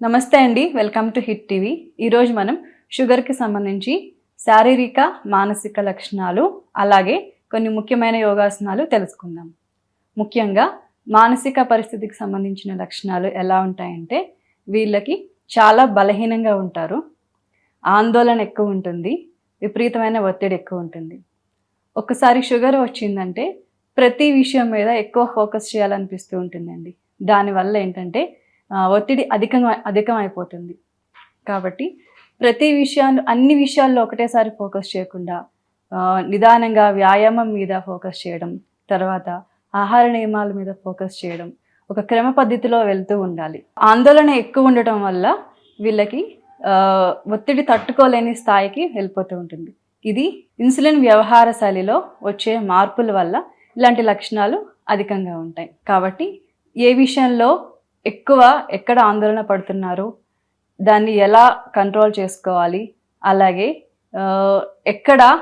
నమస్తే అండి welcome to hit TV. ఈరోజు మనం షుగర్కి సంబంధించి శారీరక మానసిక లక్షణాలు అలాగే కొన్ని ముఖ్యమైన యోగాసనాలు తెలుసుకుందాం. ముఖ్యంగా మానసిక పరిస్థితికి సంబంధించిన లక్షణాలు ఎలా ఉంటాయంటే వీళ్ళకి చాలా బలహీనంగా ఉంటారు ఆందోళన ఎక్కువ ఉంటుంది విపరీతమైన ఒత్తిడి ఎక్కువ ఉంటుంది. ఒక్కసారి షుగర్ వచ్చిందంటే ప్రతి విషయం మీద ఎక్కువ ఫోకస్ చేయాలనిపిస్తూ ఉంటుందండి. దానివల్ల ఏంటంటే ఒత్తిడి అధికంగా అధికం అయిపోతుంది కాబట్టి ప్రతి విషయాలు అన్ని విషయాల్లో ఒకటేసారి ఫోకస్ చేయకుండా నిదానంగా వ్యాయామం మీద ఫోకస్ చేయడం తర్వాత ఆహార నియమాల మీద ఫోకస్ చేయడం ఒక క్రమ పద్ధతిలో వెళ్తూ ఉండాలి. ఆందోళన ఎక్కువ ఉండటం వల్ల వీళ్ళకి ఒత్తిడి తట్టుకోలేని స్థాయికి వెళ్ళిపోతూ ఉంటుంది. ఇది ఇన్సులిన్ వ్యవహార శైలిలో వచ్చే మార్పుల వల్ల ఇలాంటి లక్షణాలు అధికంగా ఉంటాయి. కాబట్టి ఏ విషయంలో ఎక్కువ ఎక్కడ ఆందోళన పడుతున్నారు? దాన్ని ఎలా కంట్రోల్ చేసుకోవాలి? అలాగే ఎక్కడ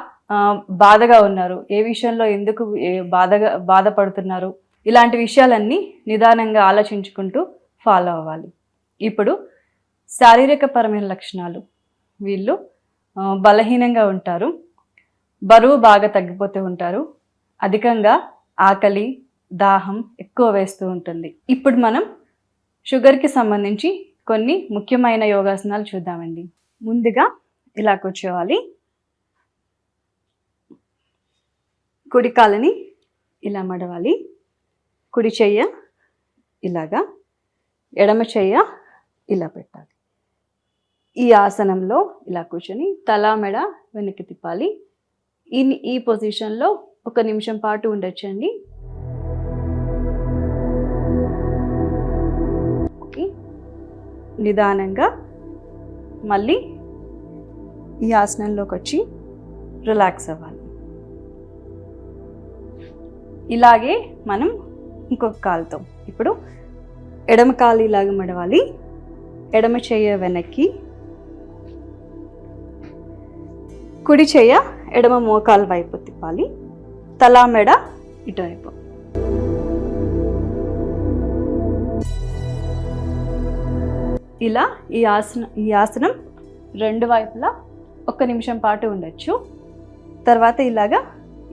బాధగా ఉన్నారు? ఏ విషయంలో ఎందుకు ఏ- బాధగా బాధపడుతున్నారు? ఇలాంటి విషయాలన్నీ నిదానంగా ఆలోచించుకుంటూ ఫాలో అవ్వాలి. ఇప్పుడు శారీరక పరమైన లక్షణాలు. వీళ్ళు బలహీనంగా ఉంటారు. బరువు బాగా తగ్గిపోతూ ఉంటారు. అధికంగా ఆకలి దాహం ఎక్కువ వేస్తూ ఉంటుంది. ఇప్పుడు మనం షుగర్కి సంబంధించి కొన్ని ముఖ్యమైన యోగాసనాలు చూద్దామండి. ముందుగా ఇలా కూర్చోవాలి కుడి కాలని ఇలా మడవాలి. కుడి చెయ్య ఇలాగా ఎడమ చెయ్య ఇలా పెట్టాలి. ఈ ఆసనంలో ఇలా కూర్చొని తల మెడ వెనక్కి తిప్పాలి. ఈ ఈ పొజిషన్లో ఒక నిమిషం పాటు ఉండొచ్చండి. నిదానంగా మళ్ళీ ఈ ఆసనంలోకి వచ్చి రిలాక్స్ అవ్వాలి. ఇలాగే మనం ఇంకొక కాలుతో ఇప్పుడు ఎడమ కాలు ఇలాగ మడవాలి. ఎడమ చెయ్య వెనక్కి కుడి చెయ్య ఎడమ మోకాలు వైపు తిప్పాలి. తలా మెడ ఇటువైపు. ఇలా ఈ ఆసనం ఈ ఆసనం రెండు వైపులా ఒక్క నిమిషం పాటు ఉండొచ్చు. తర్వాత ఇలాగా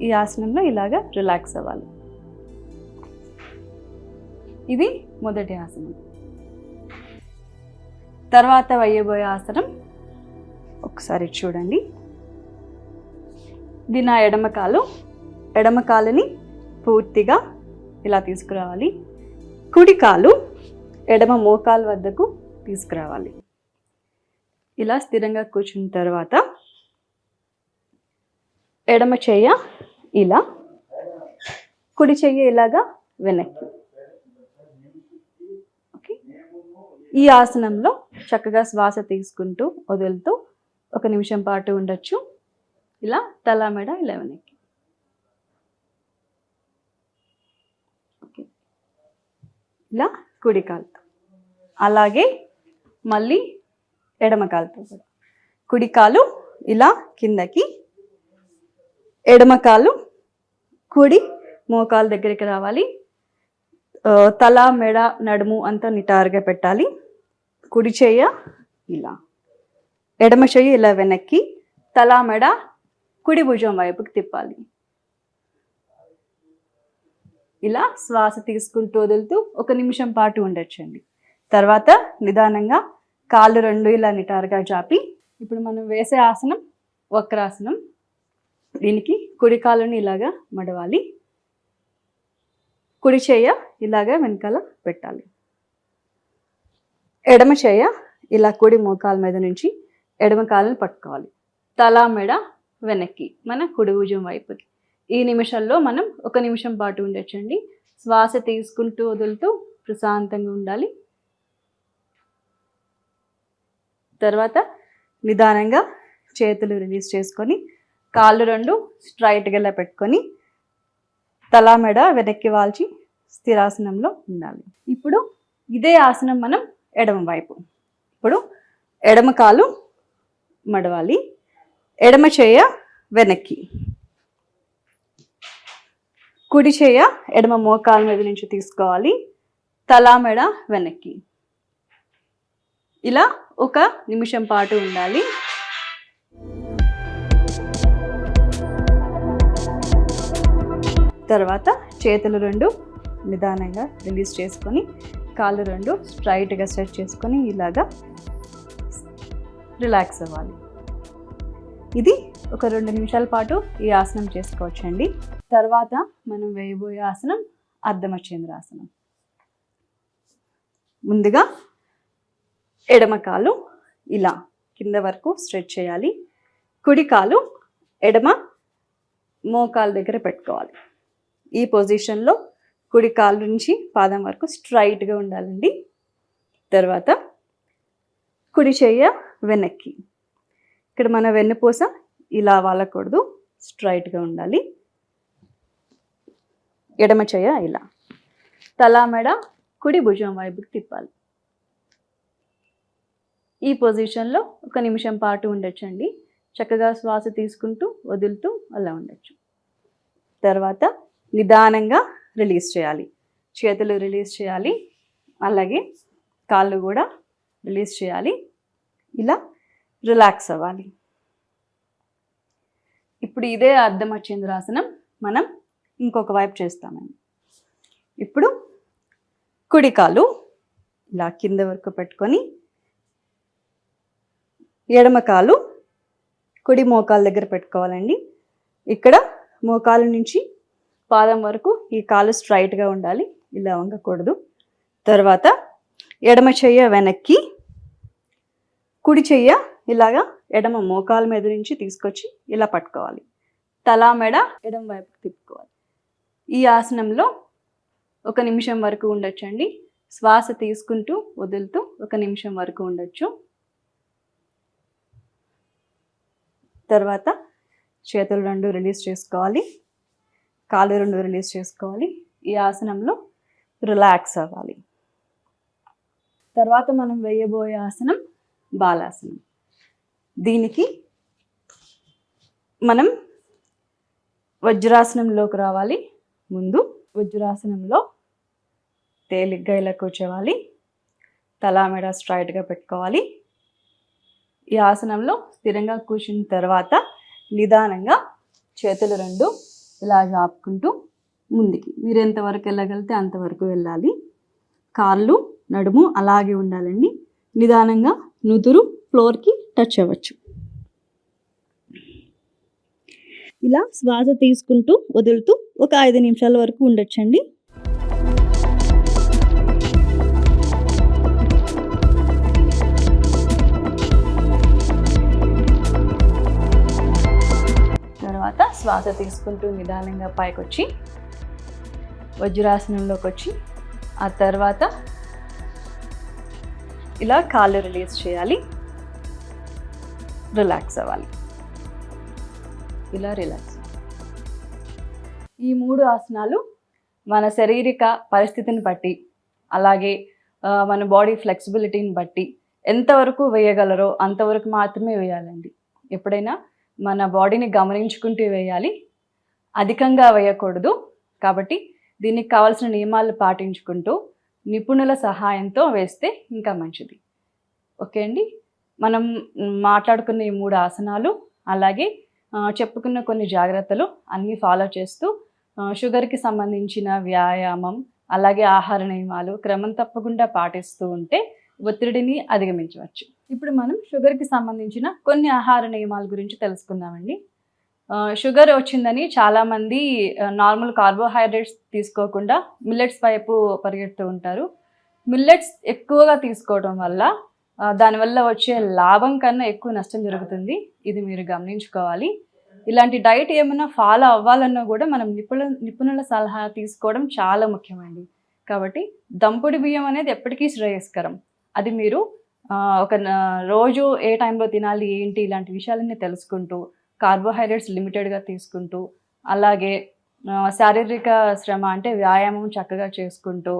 ఈ ఆసనంలో ఇలాగా రిలాక్స్ అవ్వాలి. ఇది మొదటి ఆసనం. తర్వాత వేయబోయే ఆసనం ఒకసారి చూడండి. ఇది నా ఎడమ కాలు. ఎడమ కాలుని పూర్తిగా ఇలా తీసుకురావాలి. కుడి కాలు ఎడమ మోకాలు వద్దకు తీసుకురావాలి. ఇలా స్థిరంగా కూర్చున్న తర్వాత ఎడమ చెయ్య ఇలా కుడి చెయ్య ఇలాగా వెనక్కి. ఓకే? ఈ ఆసనంలో చక్కగా శ్వాస తీసుకుంటూ వదులుతూ ఒక నిమిషం పాటు ఉండొచ్చు. ఇలా తల మెడ ఇలా వెనక్కి. ఇలా కుడి కాలుతో. అలాగే మళ్ళీ ఎడమ కాలుతో కూడా కుడి కాలు ఇలా కిందకి ఎడమ కాలు కుడి మోకాలు దగ్గరికి రావాలి. తల మెడ నడుము అంతా నిటారుగా పెట్టాలి. కుడి చెయ్య ఇలా. ఎడమ చెయ్యి ఇలా వెనక్కి తల మెడ కుడి భుజం వైపుకి తిప్పాలి. ఇలా శ్వాస తీసుకుంటూ వదులుతూ ఒక నిమిషం పాటు ఉండొచ్చండి. తర్వాత నిదానంగా కాళ్ళు రెండు ఇలా నిటారుగా చాపి ఇప్పుడు మనం వేసే ఆసనం వక్రాసనం. దీనికి కుడి కాలుని ఇలాగా మడవాలి. కుడి చెయ్య ఇలాగా వెనకాల పెట్టాలి. ఎడమ చేయ ఇలా కుడి మోకాల మీద నుంచి ఎడమ కాలుని పట్టుకోవాలి. తల మెడ వెనక్కి మన కుడి భుజం వైపుకి. ఈ నిమిషంలో మనం ఒక నిమిషం పాటు ఉండొచ్చండి. శ్వాస తీసుకుంటూ వదులుతూ ప్రశాంతంగా ఉండాలి. తర్వాత నిదానంగా చేతులు రిలీజ్ చేసుకొని కాళ్ళు రెండు స్ట్రైట్గా ఇలా పెట్టుకొని తలా మెడ వెనక్కి వాల్చి స్థిరాసనంలో ఉండాలి. ఇప్పుడు ఇదే ఆసనం మనం ఎడమ వైపు. ఇప్పుడు ఎడమ కాలు మడవాలి. ఎడమ చేయ వెనక్కి. కుడి చేయ ఎడమ మోకాల మీద నుంచి తీసుకోవాలి. తలా మెడ వెనక్కి. ఇలా ఒక నిమిషం పాటు ఉండాలి. తర్వాత చేతులు రెండు నిదానంగా రిలీజ్ చేసుకొని కాళ్ళు రెండు స్ట్రైట్గా స్ట్రెచ్ చేసుకొని ఇలాగా రిలాక్స్ అవ్వాలి. ఇది ఒక రెండు నిమిషాల పాటు ఈ ఆసనం చేసుకోవచ్చండి. తర్వాత మనం వేయబోయే ఆసనం అర్ధమచేంద్రాసనం ముందుగా ఎడమ కాలు ఇలా కింద వరకు స్ట్రెచ్ చేయాలి. కుడి కాలు ఎడమ మోకాలు దగ్గర పెట్టుకోవాలి. ఈ పొజిషన్లో కుడి కాలు నుంచి పాదం వరకు స్ట్రైట్గా ఉండాలండి. తర్వాత కుడి చెయ్య వెనక్కి. ఇక్కడ మన వెన్నుపూస ఇలా వాలకూడదు. స్ట్రైట్గా ఉండాలి. ఎడమ చెయ్య ఇలా. తలా మెడ కుడి భుజం వైపుకి తిప్పాలి. ఈ పొజిషన్లో ఒక నిమిషం పాటు ఉండొచ్చండి. చక్కగా శ్వాస తీసుకుంటూ వదులుతూ అలా ఉండొచ్చు. తర్వాత నిదానంగా రిలీజ్ చేయాలి. చేతులు రిలీజ్ చేయాలి. అలాగే కాళ్ళు కూడా రిలీజ్ చేయాలి. ఇలా రిలాక్స్ అవ్వాలి. ఇప్పుడు ఇదే అర్ధమచేంద్రాసనం మనం ఇంకొక వైపు చేస్తామండి. ఇప్పుడు కుడికాలు ఇలా కింద వరకు పెట్టుకొని ఎడమ కాలు కుడి మోకాలు దగ్గర పెట్టుకోవాలండి. ఇక్కడ మోకాలు నుంచి పాదం వరకు ఈ కాలు స్ట్రైట్గా ఉండాలి ఇలా వంగకూడదు. తర్వాత ఎడమ చెయ్య వెనక్కి కుడి చెయ్య ఇలాగా ఎడమ మోకాల మీద నుంచి తీసుకొచ్చి ఇలా పట్టుకోవాలి. తలా మెడ ఎడమ వైపు తిప్పుకోవాలి. ఈ ఆసనంలో ఒక నిమిషం వరకు ఉండొచ్చండి. శ్వాస తీసుకుంటూ వదులుతూ ఒక నిమిషం వరకు ఉండొచ్చు. తర్వాత చేతులు రెండు రిలీజ్ చేసుకోవాలి. కాళ్ళు రెండు రిలీజ్ చేసుకోవాలి. ఈ ఆసనంలో రిలాక్స్ అవ్వాలి. తర్వాత మనం వేయబోయే ఆసనం బాలాసనం. దీనికి మనం వజ్రాసనంలోకి రావాలి. ముందు వజ్రాసనంలో తేలిగ్గా ఇలా కూర్చోవాలి. తలా మెడ స్ట్రైట్గా పెట్టుకోవాలి. ఈ ఆసనంలో స్థిరంగా కూర్చున్న తర్వాత నిదానంగా చేతులు రెండు ఇలా జాపుకుంటూ ముందుకి. మీరు ఎంతవరకు వెళ్ళగలిగితే అంతవరకు వెళ్ళాలి. కాళ్ళు నడుము అలాగే ఉండాలండి. నిదానంగా నుదురు ఫ్లోర్కి టచ్ అవ్వచ్చు. ఇలా శ్వాస తీసుకుంటూ వదులుతూ ఒక ఐదు నిమిషాల వరకు ఉండొచ్చండి. శ్వాస తీసుకుంటూ నిదానంగా పైకొచ్చి వజ్రాసనంలోకి వచ్చి ఆ తర్వాత ఇలా కాళ్ళు రిలీజ్ చేయాలి. రిలాక్స్ అవ్వాలి. ఇలా రిలాక్స్ ఈ మూడు ఆసనాలు మన శారీరక పరిస్థితిని బట్టి అలాగే మన బాడీ ఫ్లెక్సిబిలిటీని బట్టి ఎంతవరకు వేయగలరో అంతవరకు మాత్రమే వేయాలండి. ఎప్పుడైనా మన బాడీని గమనించుకుంటూ వేయాలి. అధికంగా వేయకూడదు. కాబట్టి దీనికి కావాల్సిన నియమాలు పాటించుకుంటూ నిపుణుల సహాయంతో వేస్తే ఇంకా మంచిది. ఓకే అండి? మనం మాట్లాడుకున్న ఈ మూడు ఆసనాలు అలాగే చెప్పుకున్న కొన్ని జాగ్రత్తలు అన్నీ ఫాలో చేస్తూ షుగర్కి సంబంధించిన వ్యాయామం అలాగే ఆహార నియమాలు క్రమం తప్పకుండా పాటిస్తూ ఉంటే ఒత్తిడిని అధిగమించవచ్చు. ఇప్పుడు మనం షుగర్కి సంబంధించిన కొన్ని ఆహార నియమాల గురించి తెలుసుకుందామండి. షుగర్ వచ్చిందని చాలామంది నార్మల్ కార్బోహైడ్రేట్స్ తీసుకోకుండా మిల్లెట్స్ వైపు పరిగెడుతూ ఉంటారు. మిల్లెట్స్ ఎక్కువగా తీసుకోవడం వల్ల దానివల్ల వచ్చే లాభం కన్నా ఎక్కువ నష్టం జరుగుతుంది. ఇది మీరు గమనించుకోవాలి. ఇలాంటి డైట్ ఏమైనా ఫాలో అవ్వాలన్నా కూడా మనం నిపుణుల నిపుణుల సలహా తీసుకోవడం చాలా ముఖ్యమండి. కాబట్టి దంపుడు బియ్యం అనేది ఎప్పటికీ శ్రేయస్కరం. అది మీరు ఒక రోజు ఏ టైంలో తినాలి ఏంటి ఇలాంటి విషయాలన్నీ తెలుసుకుంటూ కార్బోహైడ్రేట్స్ లిమిటెడ్గా తీసుకుంటూ అలాగే శారీరక శ్రమ అంటే వ్యాయామం చక్కగా చేసుకుంటూ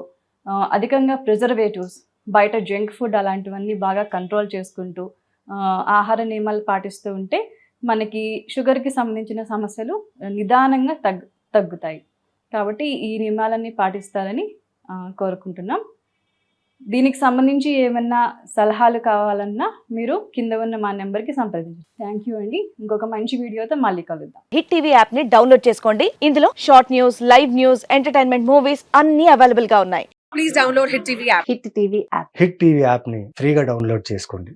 అధికంగా ప్రిజర్వేటివ్స్ బయట జంక్ ఫుడ్ అలాంటివన్నీ బాగా కంట్రోల్ చేసుకుంటూ ఆహార నియమాలు పాటిస్తూ ఉంటే మనకి షుగర్కి సంబంధించిన సమస్యలు నిదానంగా తగ్గు తగ్గుతాయి. కాబట్టి ఈ నియమాలన్నీ పాటిస్తారని కోరుకుంటున్నాం. దీనికి సంబంధించి ఏమన్నా సలహాలు కావాలన్నా మీరు కింద ఉన్న మా నెంబర్కి సంప్రదించండి. థ్యాంక్ యూ అండి. ఇంకొక మంచి వీడియోతో మళ్ళీ కలుద్దాం. హిట్ టీవీ యాప్ని డౌన్లోడ్ చేసుకోండి. ఇందులో short news live news entertainment movies అన్ని అవైలబుల్గా ఉన్నాయి. please download Hit TV app. Hit TV app. Hit TV యాప్ని ఫ్రీగా డౌన్లోడ్ చేసుకోండి.